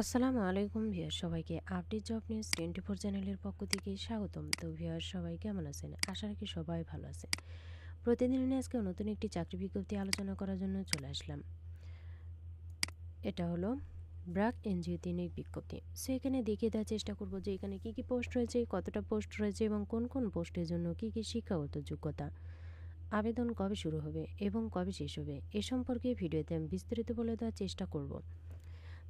আসসালামু আলাইকুম ভিউয়ার সবাইকে update job news twenty four চ্যানেলের পক্ষ থেকে স্বাগতম। তো ভিউয়ার সবাই কেমন আছেন? আশা রাখি সবাই ভালো আছেন। প্রতিদিন আজকে নতুন একটি চাকরি বিজ্ঞপ্তি আলোচনা করার জন্য চলে আসলাম। এটা হলো ব্রাক এনজিও তিনিক বিজ্ঞপ্তি। সো এখানে দেখিয়ে দেওয়ার চেষ্টা করব যে এখানে কী কী পোস্ট রয়েছে, কতটা পোস্ট রয়েছে এবং কোন কোন পোস্টের জন্য কী কী শিক্ষাগত যোগ্যতা, আবেদন কবে শুরু হবে এবং কবে শেষ হবে, এ সম্পর্কে ভিডিওতে আমি বিস্তারিত বলে দেওয়ার চেষ্টা করব।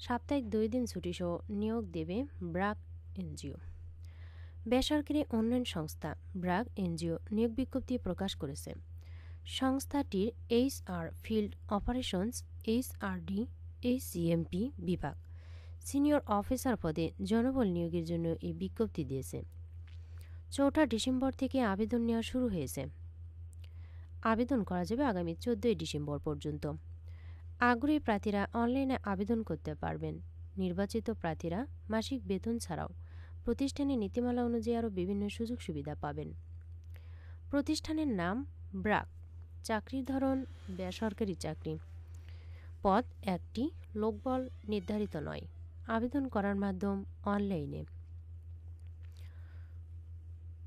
সাপ্তাহিক দুই দিন ছুটিসহ নিয়োগ দেবে ব্রাক এনজিও। বেসরকারি উন্নয়ন সংস্থা ব্রাক এনজিও নিয়োগ বিজ্ঞপ্তি প্রকাশ করেছে। সংস্থাটির H R field operations H R D HCMP বিভাগ সিনিয়র অফিসার পদে জনবল নিয়োগের জন্য এই বিজ্ঞপ্তি দিয়েছে। চৌঠা ডিসেম্বর থেকে আবেদন নেওয়া শুরু হয়েছে। আবেদন করা যাবে আগামী চোদ্দোই ডিসেম্বর পর্যন্ত। আগ্রহী প্রার্থীরা অনলাইনে আবেদন করতে পারবেন। নির্বাচিত প্রার্থীরা মাসিক বেতন ছাড়াও প্রতিষ্ঠানের নীতিমালা অনুযায়ী আরও বিভিন্ন সুযোগ সুবিধা পাবেন। প্রতিষ্ঠানের নাম ব্রাক, চাকরির ধরন বেসরকারি চাকরি। পদ একটি, লোকবল নির্ধারিত নয়। আবেদন করার মাধ্যম অনলাইনে।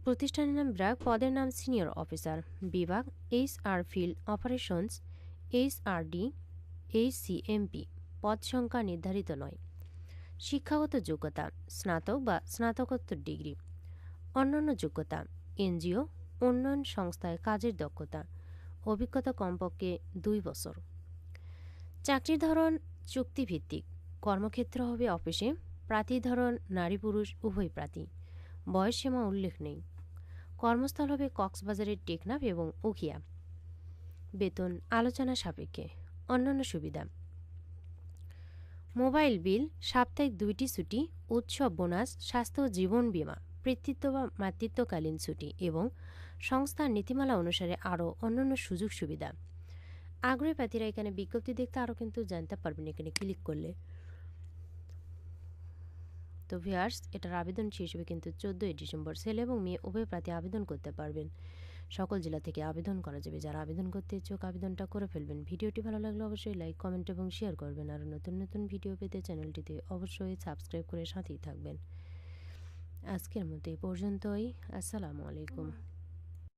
প্রতিষ্ঠানের নাম ব্রাক, পদের নাম সিনিয়র অফিসার। বিভাগ H R field operations H R D HCMP পদ সংখ্যা নির্ধারিত নয়। শিক্ষাগত যোগ্যতা, স্নাতক বা স্নাতকোত্তর ডিগ্রি। অন্যান্য যোগ্যতা, এনজিও, উন্নয়ন সংস্থায় কাজের দক্ষতা। অভিজ্ঞতা কমপক্ষে দুই বছর। চাকরির ধরন চুক্তিভিত্তিক। কর্মক্ষেত্র হবে অফিসে প্রার্থীর ধরন নারী পুরুষ, উভয় প্রার্থী। বয়সসীমা উল্লেখ নেই। কর্মস্থল হবে কক্সবাজারের টেকনাফ এবং উখিয়া। বেতন আলোচনা সাপেক্ষে। অন্যান্য সুবিধা। মোবাইল বিল, সাপ্তাহিক দুইটি ছুটি, উৎসব বোনাস, স্বাস্থ্য জীবন বীমা, পিতৃত্ব বা মাতৃত্বকালীন ছুটি এবং সংস্থার নীতিমালা অনুসারে আরও অন্যান্য সুযোগ সুবিধা। আগ্রহী প্রার্থীরা এখানে বিজ্ঞপ্তি দেখতে আরও কিন্তু জানতে পারবেন এখানে ক্লিক করলে। তো ভিয়ার্স এটার আবেদন শেষ হবে কিন্তু চোদ্দোই ডিসেম্বর। ছেলে এবং মেয়ে উভয় প্রার্থী আবেদন করতে পারবেন। সকল জেলা থেকে আবেদন করা যাবে। যারা আবেদন করতে ইচ্ছুক, আবেদনটা করে ফেলবেন। ভিডিওটি ভালো লাগলে অবশ্যই লাইক, কমেন্ট এবং শেয়ার করবেন। আর নতুন নতুন ভিডিও পেতে চ্যানেলটিতে অবশ্যই সাবস্ক্রাইব করে সাথেই থাকবেন। আজকের মতো এই পর্যন্তই। আসসালামু আলাইকুম।